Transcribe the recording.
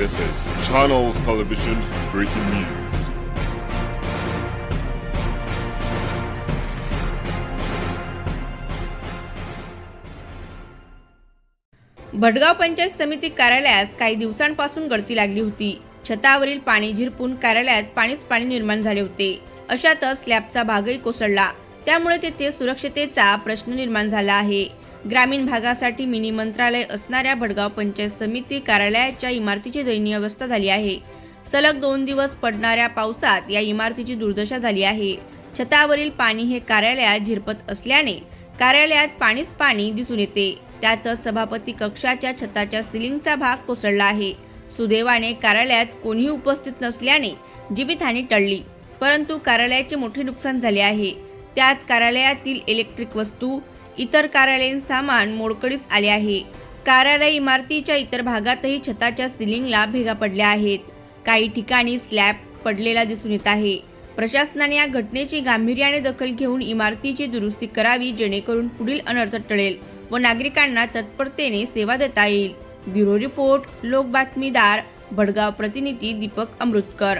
This is Channels Television's breaking news. Bhatgaon panchayat समिती कार्यालयास काही दिवसांपासून गळती लागली होती. छतावरील पाणी झिरपून कार्यालयात पाणीच पाणी निर्माण झाले होते. अशातच स्लॅबचा भागही कोसळला. त्यामुळे तेथे सुरक्षतेचा प्रश्न निर्माण झाला आहे. ग्रामीण भागासाठी मिनी मंत्रालय असणाऱ्या भडगाव पंचायत समिती कार्यालयाच्या इमारतीची दयनीय अवस्था झाली आहे. सलग दोन दिवस पडणाऱ्या पावसात या इमारतीची दुर्दशा झाली आहे. छतावरील पाणी हे कार्यालयात झिरपत असल्याने कार्यालयात पाणीच पाणी दिसून येते. त्यातच सभापती कक्षाच्या छताच्या सिलिंगचा भाग कोसळला आहे. सुदैवाने कार्यालयात कोणीही उपस्थित नसल्याने जीवितहानी टळली. परंतु कार्यालयाचे मोठे नुकसान झाले आहे. त्यात कार्यालयातील इलेक्ट्रिक वस्तू इतर कार्यालयीन सामान मोडकळीस आले आहे. कार्यालय इमारतीच्या इतर भागातही छताच्या सिलिंगला भेगा पडल्या आहेत. काही ठिकाणी स्लॅब पडलेला दिसून येत आहे. प्रशासनाने या घटनेची गांभीर्याने दखल घेऊन इमारतीची दुरुस्ती करावी जेणेकरून पुढील अनर्थ टळेल व नागरिकांना तत्परतेने सेवा देता येईल. ब्युरो रिपोर्ट लोक बातमीदार भडगाव प्रतिनिधी दीपक अमृतकर.